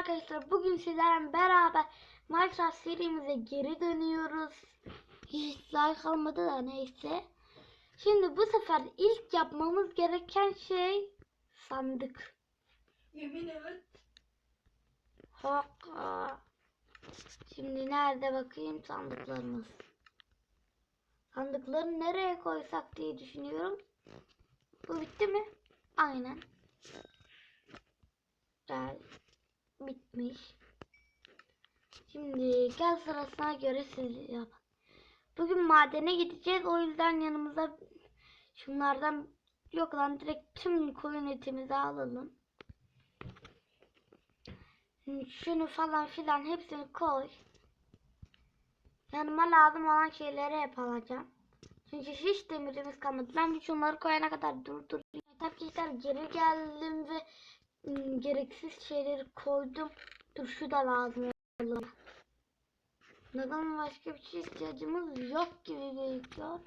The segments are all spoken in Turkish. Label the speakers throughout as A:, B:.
A: arkadaşlar bugün sizlerle beraber Minecraft serimize geri dönüyoruz. Hiç like almadı da neyse. Şimdi bu sefer ilk yapmamız gereken şey sandık.
B: Yemin et.
A: Hoppa. Şimdi nerede bakayım sandıklarımız. Sandıkları nereye koysak diye düşünüyorum. Bu bitti mi? Aynen. Gel. Bitmiş. Şimdi gel sırasına göre siz yap. Bugün madene gideceğiz. O yüzden yanımıza şunlardan yok lan direkt tüm koyun etimizi alalım. Şunu falan filan hepsini koy. Yanıma lazım olan şeyleri hep alacağım. Çünkü hiç demirimiz kalmadı. Ben şunları koyana kadar durdurayım. Tabii ki geri geldim ve gereksiz şeyleri koydum. Dur şu da lazım. Neden başka bir şey ihtiyacımız yok gibi gözüküyor.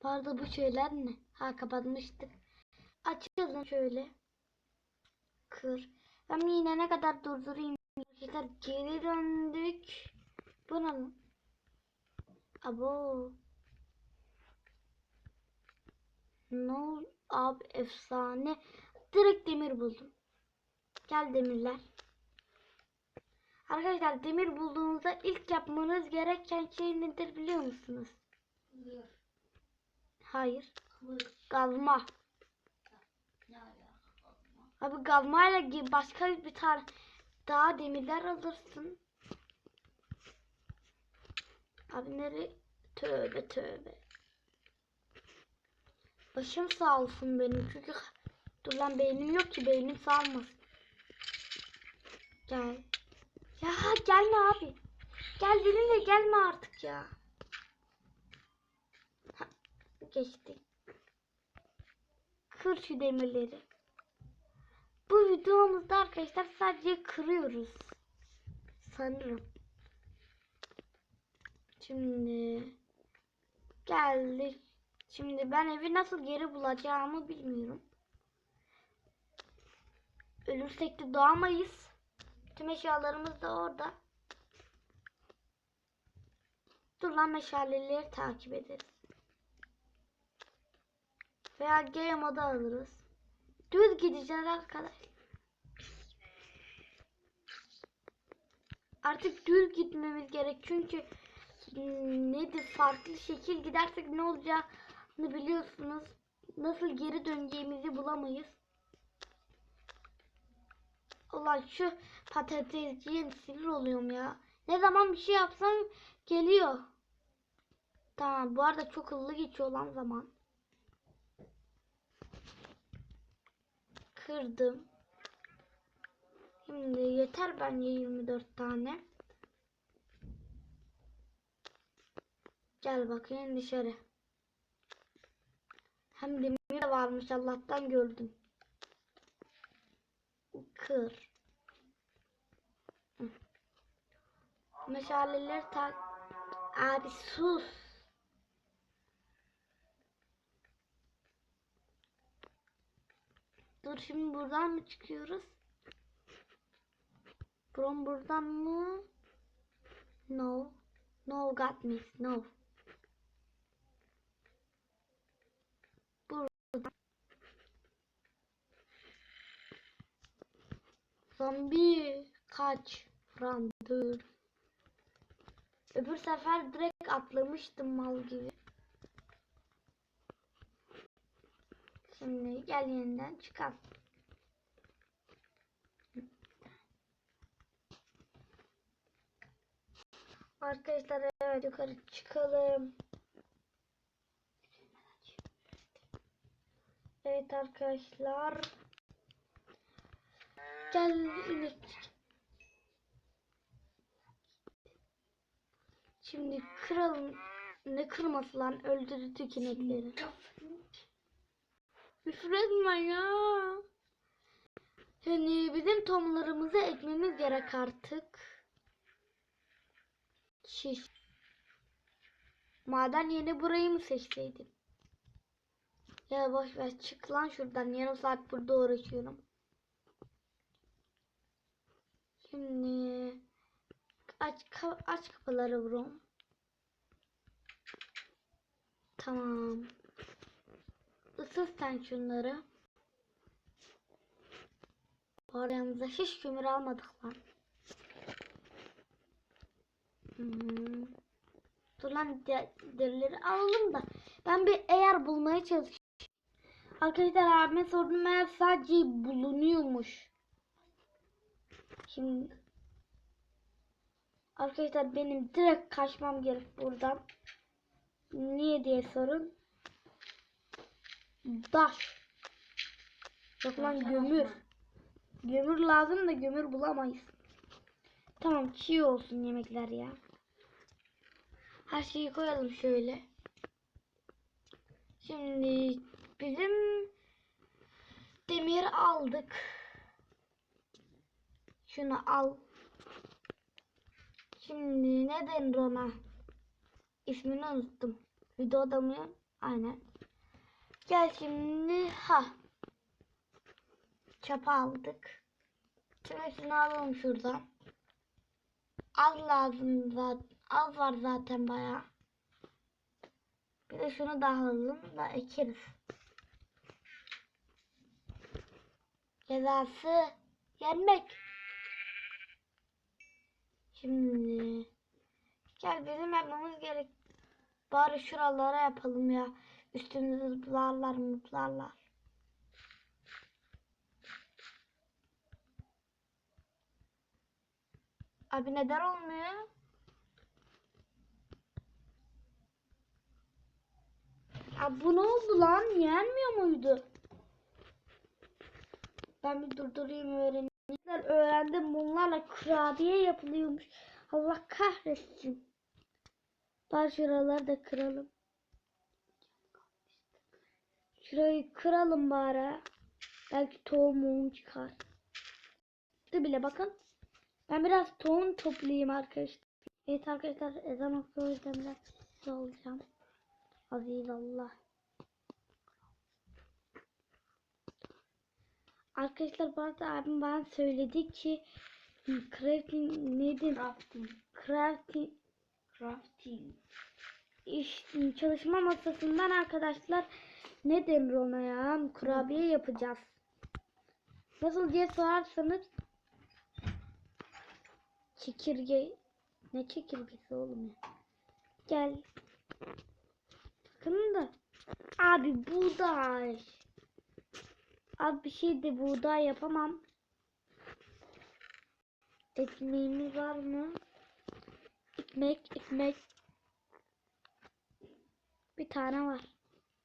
A: Pardon bu şeyler ne? Ha kapatmıştık. Açalım şöyle. Kır. Ben yine ne kadar durdurayım. Arkadaşlar geri döndük. Bu lan? Abo. No ab efsane. Direkt demir buldum. Gel demirler. Arkadaşlar demir bulduğunuzda ilk yapmanız gereken şey nedir biliyor musunuz? Hayır.
B: Kıvır.
A: Kazma.
B: Ne?
A: Abi kazmayla başka bir tane daha demirler alırsın. Abi nereye? Tövbe tövbe. Başım sağ olsun benim çünkü dur lan beynim yok ki beynim sağ olmasın. Gel. Ya gelme abi. Gel dedim de gelme artık ya. Ha, geçti. Kır şu demirleri. Bu videomuzda arkadaşlar sadece kırıyoruz. Sanırım. Şimdi geldik. Şimdi ben evi nasıl geri bulacağımı bilmiyorum. Ölürsek de doğamayız. Tüm eşyalarımız da orada. Dur lan meşaleleri takip ederiz. Veya game modu alırız. Düz gideceğiz arkadaşlar. Artık düz gitmemiz gerek çünkü hmm, nedir farklı şekil gidersek ne olacağını biliyorsunuz. Nasıl geri döneceğimizi bulamayız. Ulan şu patatesciye sinir oluyorum ya. Ne zaman bir şey yapsam geliyor. Tamam bu arada çok hızlı geçiyor lan zaman. Kırdım. Şimdi yeter bence 24 tane. Gel bakayım dışarı. Hem demir de varmış Allah'tan gördüm. Kır. Meşaleleri tak. Abi sus. Dur şimdi buradan mı çıkıyoruz? From buradan mı? No. No got me. No. Buradan. Zombi kaç. Dur. Öbür sefer direkt atlamıştım mal gibi. Şimdi gel yeniden çıkalım. Arkadaşlar evet yukarı çıkalım. Evet arkadaşlar. Gel. Şimdi kıralım. Ne kırması lan öldürdük inekleri. Küfür etme ya. Yani bizim tomlarımızı ekmemiz gerek artık. Şiş. Maden yeni burayı mı seçseydim? Ya boş ver çık lan şuradan. Yarım saat burada uğraşıyorum. Şimdi aç ka- aç kapıları brom. Tamam. Isıt sen şunları. Yanımıza hiç kömür almadık lan. Hmm. Dur lan de- derileri alalım da. Ben bir eğer bulmaya çalışıyorum. Arkadaşlar abime sordum meğer sadece bulunuyormuş. Şimdi Arkadaşlar benim direkt kaçmam gerek buradan. Niye diye sorun. Daş. Yok lan gömür. Gömür lazım da gömür bulamayız. Tamam çiğ olsun yemekler ya. Her şeyi koyalım şöyle. Şimdi bizim demir aldık. Şunu al. Şimdi ne denir ona? İsmini unuttum. Videoda mı? Aynen. Gel şimdi ha. Çapa aldık. Şimdi alalım şuradan. Az lazım zaten. Az var zaten bayağı. Bir de şunu da alalım da ekeriz. Cezası yenmek. Şimdi gel bizim yapmamız gerek. Bari şuralara yapalım ya. Üstümüzü zıplarlar mutlarlar. Abi neden olmuyor? Abi bu ne oldu lan? Yenmiyor muydu? Ben bir durdurayım öğreneyim. Öğrendim bunlarla kurabiye yapılıyormuş. Allah kahretsin. Bari şuraları da kıralım. Şurayı kıralım bari. Belki tohum muhum çıkar. Dur bile bakın. Ben biraz tohum toplayayım arkadaşlar. Evet arkadaşlar ezan okuyor o yüzden biraz sessiz olacağım. Aziz Allah. Arkadaşlar bu arada abim bana söyledi ki crafting nedir?
B: Crafting.
A: Crafting
B: Crafting.
A: iş çalışma masasından arkadaşlar ne denir ona ya? Kurabiye yapacağız. Nasıl diye sorarsanız çekirge ne çekirgesi oğlum ya? Gel. Bakın da abi buğday. Abi bir şey de buğday yapamam. Ekmeğimiz var mı? Ekmek, ekmek. Bir tane var.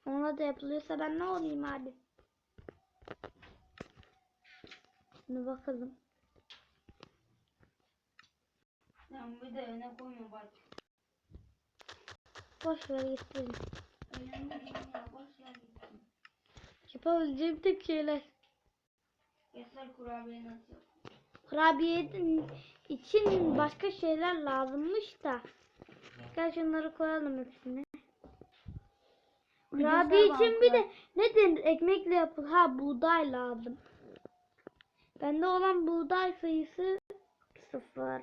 A: Ona da yapılıyorsa ben ne olayım abi? Şimdi bakalım.
B: Sen bir de öne koyma bak.
A: Boş ver gitsin.
B: Önemli değil ya.
A: Yapabileceğim tek şeyler.
B: Yeter kurabiye nasıl?
A: Kurabiye için başka şeyler lazımmış da. Gel şunları koyalım hepsini. Kurabiye için bir de ne denir? Ekmekle yapıl. Ha buğday lazım. Bende olan buğday sayısı sıfır.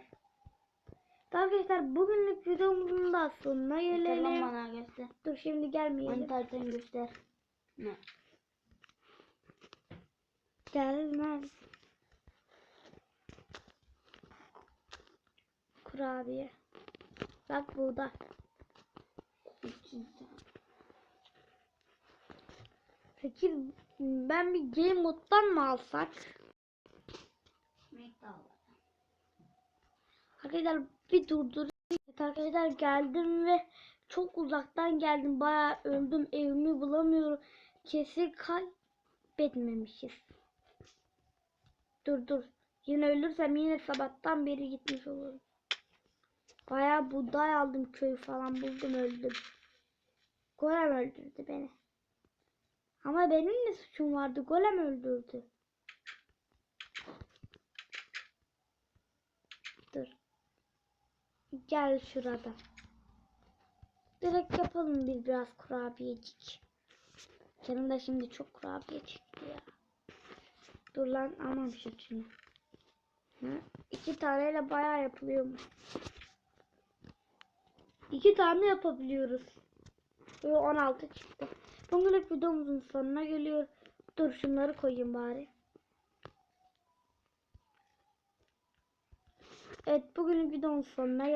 A: Arkadaşlar bugünlük videomuzun da sonuna gelelim.
B: bana göster.
A: Dur şimdi gelmeyelim.
B: Mantardan göster. Ne?
A: Gelmez. Kurabiye. Bak
B: sen.
A: Peki ben bir game moddan mı alsak? Arkadaşlar bir durdurayım. Arkadaşlar geldim ve çok uzaktan geldim. Bayağı öldüm. Evimi bulamıyorum. Kesin kaybetmemişiz. Dur dur. Yine ölürsem yine sabahtan beri gitmiş olurum. Bayağı buğday aldım. Köy falan buldum öldüm. Golem öldürdü beni. Ama benim ne suçum vardı? Golem öldürdü. Dur. Gel şurada. Direkt yapalım biz biraz kurabiyecik. Senin de şimdi çok kurabiye çıktı ya. Dur lan almamışım şimdi. Hı? İki taneyle bayağı yapılıyormuş. İki tane yapabiliyoruz. Ve 16 çıktı. Bugünlük videomuzun sonuna geliyor. Dur şunları koyayım bari. Evet bugünün videonun sonuna